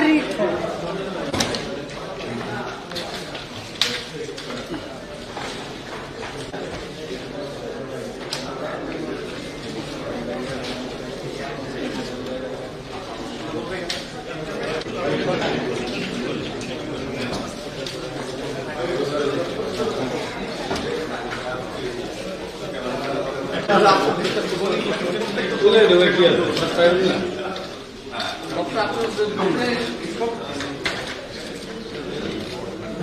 rico. Tudo é, deu aqui, ó. Tá saindo lá. Vamos pra tudo, não tem.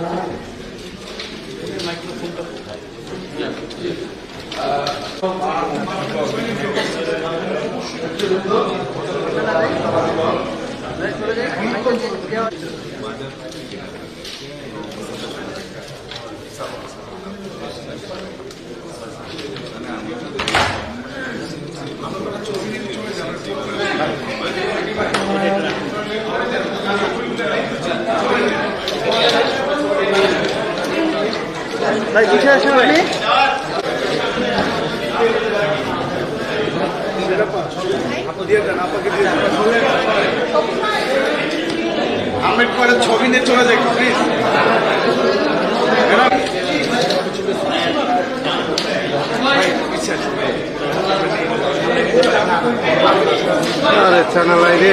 আমরা ভাই বুঝে আসেন আপনি। আম্বেদকরের ছবি নিয়ে চলে যাই প্লিজ আরে চানা রে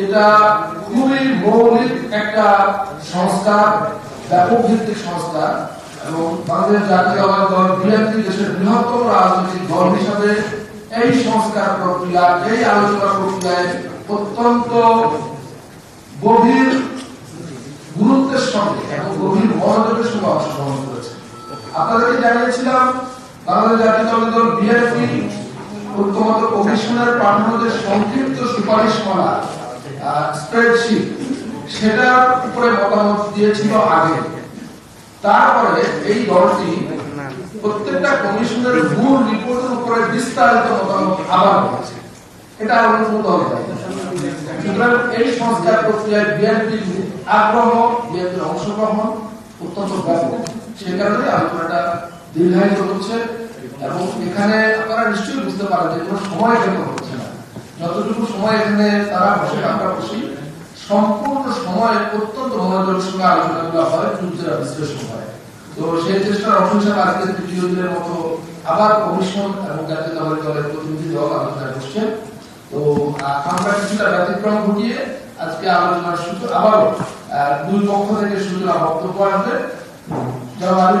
এটা খুবই মৌলিক একটা সংস্কার ব্যাপক ভিত্তিক সংস্কার এবং বাংলাদেশ জাতীয়তাবাদী দল বিএনপি দেশের বৃহত্তম রাজনৈতিক দল হিসাবে এই সংস্কার প্রক্রিয়া, এই আলোচনা প্রক্রিয়ায় অত্যন্ত গভীর গুরুত্বের সঙ্গে এবং গভীর মনোযোগের সঙ্গে অংশগ্রহণ করেছে। আপনাদেরকে জানিয়েছিলাম, বাংলাদেশ জাতীয়তাবাদী দল বিএনপি ঐক্যমত কমিশনের পাঠানো যে সংক্ষিপ্ত সুপারিশমালা স্প্রেডশিট উপরে মতামত দিয়েছিল আগে। তারপরে এই দলটি প্রত্যেকটা কমিশনের রিপোর্টের উপরে বিস্তারিত মতামত আবার করেছে। এটা। সুতরাং এই সংস্কার প্রক্রিয়ায় বিএনপির আগ্রহ, বিএনপির অংশগ্রহণ অত্যন্ত ব্যাপক সে কারণে আলোচনাটা দীর্ঘায়িত হচ্ছে এবং এখানে আপনারা নিশ্চয়ই বুঝতে পারেন যে কোনো সময় কেন যতটুকু সময় এখানে তারা বসে, আমরা বসি, সম্পূর্ণ সময় অত্যন্ত মনোযোগের সঙ্গে আলোচনাগুলো হয় যুদ্ধের বিশ্লেষণ হয়। তো সেই চেষ্টার অংশ হিসাবে আজকে তৃতীয় দিনের মতো আবার কমিশন এবং জাতীয়তাবাদী দলের দলের প্রতিনিধি দল আলোচনায় বসছেন তো আমরা কিছুটা ব্যতিক্রম ঘটিয়ে আজকে আলোচনার সূত্র আবারও দুই পক্ষ থেকে সূচনা বক্তব্য আসবে। জনাব আলী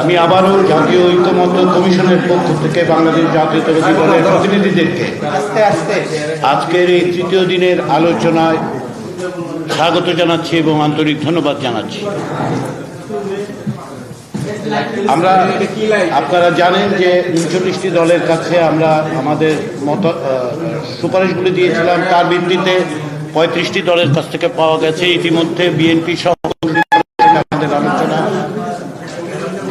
আমি আবারও জাতীয় ঐক্যমত্য কমিশনের পক্ষ থেকে বাংলাদেশ জাতীয়তাবাদী দলের প্রতিনিধিদেরকে আস্তে আস্তে। আজকের এই তৃতীয় দিনের আলোচনায় স্বাগত জানাচ্ছি এবং আন্তরিক ধন্যবাদ জানাচ্ছি। আমরা আপনারা জানেন যে উনচল্লিশটি দলের কাছে আমরা আমাদের মত সুপারিশগুলি দিয়েছিলাম। তার ভিত্তিতে পঁয়ত্রিশটি দলের কাছ থেকে পাওয়া গেছে। ইতিমধ্যে বিএনপি সহ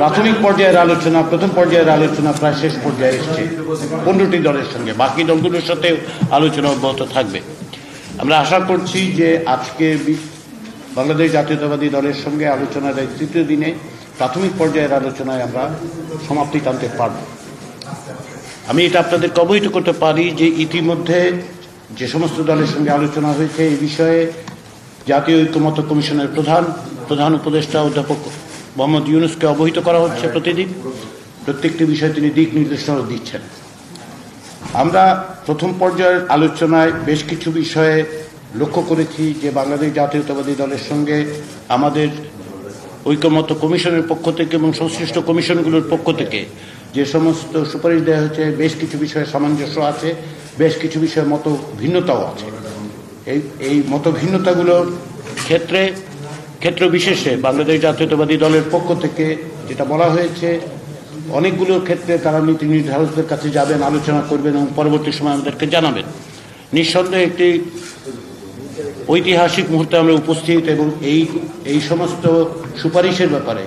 প্রাথমিক পর্যায়ের আলোচনা, প্রথম পর্যায়ের আলোচনা প্রায় শেষ পর্যায়ে এসছে। পনেরোটি দলের সঙ্গে। বাকি দলগুলোর সাথে আলোচনা অব্যাহত থাকবে। আমরা আশা করছি যে আজকে বাংলাদেশ জাতীয়তাবাদী দলের সঙ্গে আলোচনার তৃতীয় দিনে প্রাথমিক পর্যায়ের আলোচনায় আমরা সমাপ্তি টানতে পারব। আমি এটা আপনাদেরকে অবহিত করতে পারি যে ইতিমধ্যে যে সমস্ত দলের সঙ্গে আলোচনা হয়েছে এই বিষয়ে জাতীয় ঐক্যমত কমিশনের প্রধান প্রধান উপদেষ্টা অধ্যাপক মোহাম্মদ ইউনুসকে অবহিত করা হচ্ছে প্রতিদিন। প্রত্যেকটি বিষয়ে তিনি দিক নির্দেশনা দিচ্ছেন। আমরা প্রথম পর্যায়ের আলোচনায় বেশ কিছু বিষয়ে লক্ষ্য করেছি যে বাংলাদেশ জাতীয়তাবাদী দলের সঙ্গে আমাদের ঐক্যমত কমিশনের পক্ষ থেকে এবং সংশ্লিষ্ট কমিশনগুলোর পক্ষ থেকে যে সমস্ত সুপারিশ দেওয়া হয়েছে, বেশ কিছু বিষয়ে সামঞ্জস্য আছে, বেশ কিছু বিষয়ে মত ভিন্নতাও আছে। এই এই মত ভিন্নতাগুলোর ক্ষেত্রে ক্ষেত্র বিশেষে বাংলাদেশ জাতীয়তাবাদী দলের পক্ষ থেকে যেটা বলা হয়েছে, অনেকগুলো ক্ষেত্রে তারা নীতি নির্ধারকদের কাছে যাবেন, আলোচনা করবেন এবং পরবর্তী সময় আমাদেরকে জানাবেন। নিঃসন্দেহে একটি ঐতিহাসিক মুহূর্তে আমরা উপস্থিত এবং এই এই সমস্ত সুপারিশের ব্যাপারে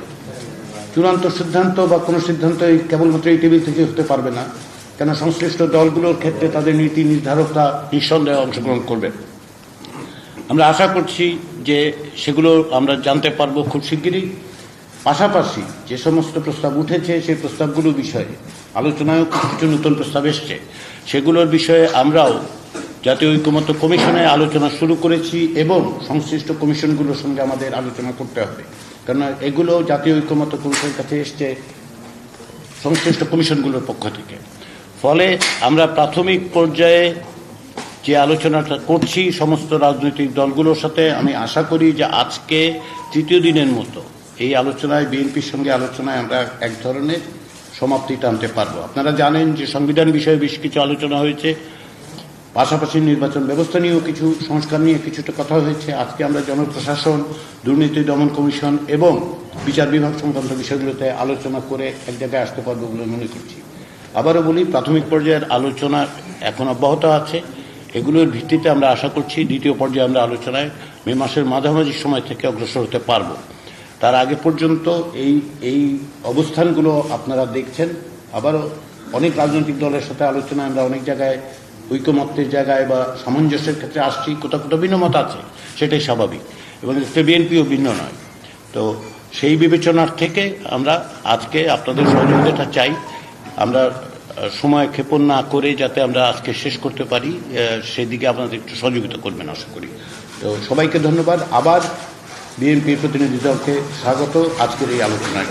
চূড়ান্ত সিদ্ধান্ত বা কোনো সিদ্ধান্ত কেবলমাত্র এই টেবিল থেকে হতে পারবে না, কেন সংশ্লিষ্ট দলগুলোর ক্ষেত্রে তাদের নীতি নির্ধারকরা নিঃসন্দেহে অংশগ্রহণ করবেন। আমরা আশা করছি যে সেগুলো আমরা জানতে পারব খুব শিগগিরই। পাশাপাশি যে সমস্ত প্রস্তাব উঠেছে, সেই প্রস্তাবগুলো বিষয়ে আলোচনায়ও কিছু নতুন প্রস্তাব এসছে। সেগুলোর বিষয়ে আমরাও জাতীয় ঐক্যমত্য কমিশনে আলোচনা শুরু করেছি এবং সংশ্লিষ্ট কমিশনগুলোর সঙ্গে আমাদের আলোচনা করতে হবে। কেননা এগুলো জাতীয় ঐক্যমত্য কমিশনের কাছে এসছে সংশ্লিষ্ট কমিশনগুলোর পক্ষ থেকে। ফলে আমরা প্রাথমিক পর্যায়ে যে আলোচনাটা করছি সমস্ত রাজনৈতিক দলগুলোর সাথে, আমি আশা করি যে আজকে তৃতীয় দিনের মতো এই আলোচনায়, বিএনপির সঙ্গে আলোচনায় আমরা এক ধরনের সমাপ্তি টানতে পারব। আপনারা জানেন যে সংবিধান বিষয়ে বেশ কিছু আলোচনা হয়েছে। পাশাপাশি নির্বাচন ব্যবস্থা নিয়েও কিছু সংস্কার নিয়ে কিছুটা কথা হয়েছে। আজকে আমরা জনপ্রশাসন, দুর্নীতি দমন কমিশন এবং বিচার বিভাগ সংক্রান্ত বিষয়গুলোতে আলোচনা করে এক জায়গায় আসতে পারব বলে মনে করছি। আবারও বলি, প্রাথমিক পর্যায়ের আলোচনা এখন অব্যাহত আছে। এগুলোর ভিত্তিতে আমরা আশা করছি দ্বিতীয় পর্যায়ে আমরা আলোচনায় মে মাসের মাঝামাঝি সময় থেকে অগ্রসর হতে পারব। তার আগে পর্যন্ত এই এই অবস্থানগুলো আপনারা দেখছেন। আবারও অনেক রাজনৈতিক দলের সাথে আলোচনায় আমরা অনেক জায়গায়, ঐকমত্যের জায়গায় বা সামঞ্জস্যের ক্ষেত্রে আসছি, কোথাও কোথাও ভিন্নমত আছে, সেটাই স্বাভাবিক। এবং বিএনপিও ভিন্ন নয়। তো সেই বিবেচনার থেকে আমরা আজকে আপনাদের সহযোগিতাটা চাই। আমরা সময় ক্ষেপণ না করে যাতে আমরা আজকে শেষ করতে পারি সেদিকে আপনাদের একটু সহযোগিতা করবেন আশা করি। তো সবাইকে ধন্যবাদ। আবার বিএনপির প্রতিনিধি দলকে স্বাগত। আজকের এই আলোচনায়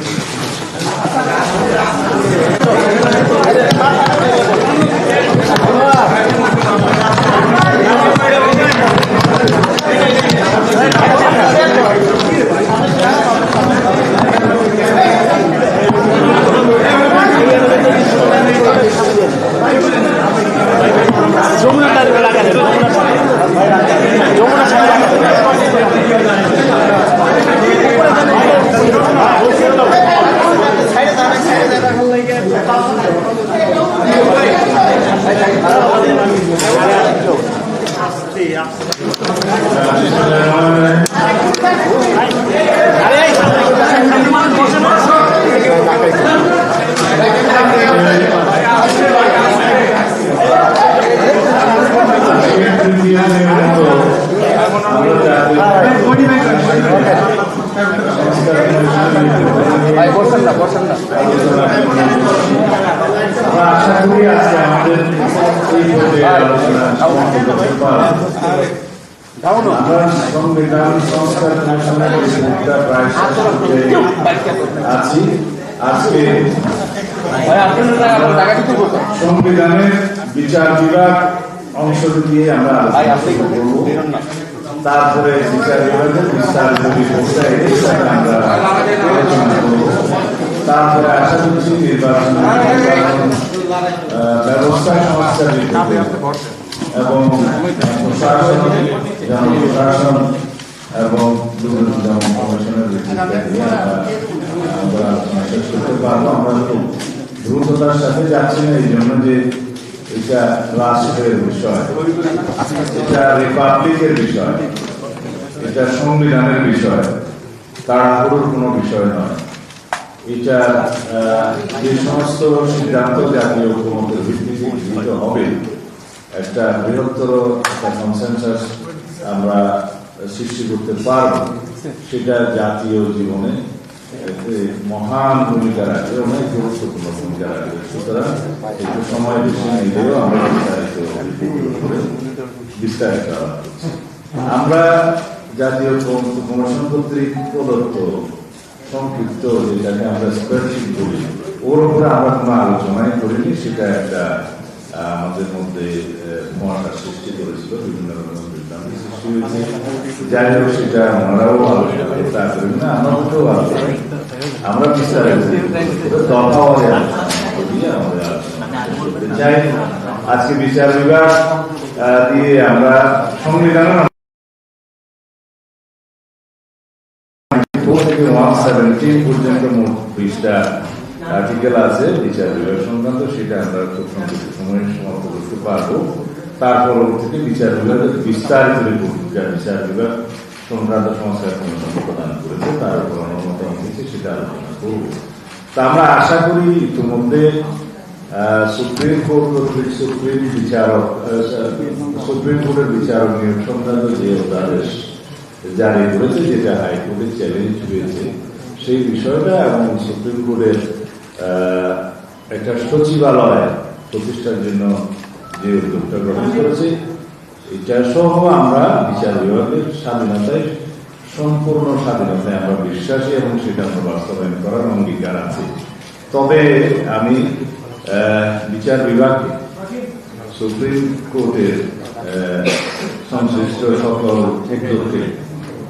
আমরা আশা করি আজকে আমাদের এই পর্যায়ে আলোচনা সমাপ্ত করতে পারব। আমরা সংবিধান সংস্কার প্রায় আছি আজকে সংবিধানের বিচার বিভাগ অংশ দিয়ে আমরা তারপরে বিচার বিভাগের বিস্তারিত বিষয়টা এর আমরা আলোচনা করব। তারপরে আশা করছি নির্বাচন ব্যবস্থা সংস্কার এবং প্রশাসন জনপ্রশাসন এবং আমরা খুব দ্রুততার সাথে যাচ্ছি না এই জন্য যে এটা রাষ্ট্রের বিষয় এটা রিপাবলিকের বিষয় এটা সংবিধানের বিষয় তাড়াহুড়োর কোনো বিষয় নয়। এটা যে সমস্ত সিদ্ধান্ত জাতীয় ঐক্যমতের ভিত্তিতে গৃহীত হবে, একটা বৃহত্তর একটা কনসেনসাস আমরা সৃষ্টি করতে পারব। সেটা জাতীয় জীবনে মহান ভূমিকা রাখবে, অনেক গুরুত্বপূর্ণ ভূমিকা রাখবে। সুতরাং একটু সময় বেশি নিলেও আমরা বিস্তারিত বিস্তারিত আমরা জাতীয় কমিশন কর্তৃক প্রদত্ত সংক্ষিপ্ত যেটাকে আমরা স্প্রেডশিট বলি। ওর উপরে আমরা কোনো আলোচনাই করিনি, সেটা একটা আমাদের মধ্যে মহাটা সৃষ্টি করেছিল, বিভিন্ন রকমের বিভ্রান্তি সৃষ্টি হয়েছে। যাই হোক, সেটা ওনারাও আলোচনা করতে আগ্রহী না আমরাও আলোচনা করি। আমরা বিস্তারিত আলোচনা করি। আমাদের আলোচনা চাই আজকে বিচার বিভাগ দিয়ে আমরা সংবিধানের ওয়ান সেভেন্টিন পর্যন্ত মোট বিশটা আর্টিকেল আছে বিচার বিভাগ সংক্রান্ত সেটা আমরা খুব সংক্ষিপ্ত সময়ে সমাপ্ত করতে পারব। তার পরবর্তীতে বিচার বিভাগের বিস্তারিত রিপোর্ট যা বিচার বিভাগ সংক্রান্ত সংস্কার কমিশন প্রদান করেছে তার উপর অনুমতি দিয়েছে সেটা আলোচনা করব। তা আমরা আশা করি ইতিমধ্যে সুপ্রিম কোর্ট কর্তৃক সুপ্রিম বিচারক সুপ্রিম কোর্টের বিচারক নিয়োগ সংক্রান্ত যে অধ্যাদেশ জারি করেছে যেটা হাইকোর্টে চ্যালেঞ্জ হয়েছে সেই বিষয়টা এবং সুপ্রিম কোর্টের একটা সচিবালয় প্রতিষ্ঠার জন্য যে উদ্যোগটা গ্রহণ করেছে এটা সহ আমরা বিচার বিভাগের স্বাধীনতায় সম্পূর্ণ স্বাধীনতায় আমরা বিশ্বাসী এবং সেটা আমরা বাস্তবায়ন করার অঙ্গীকার আছে। তবে আমি বিচার বিভাগকে সুপ্রিম কোর্টের সংশ্লিষ্ট সকল ক্ষেত্রকে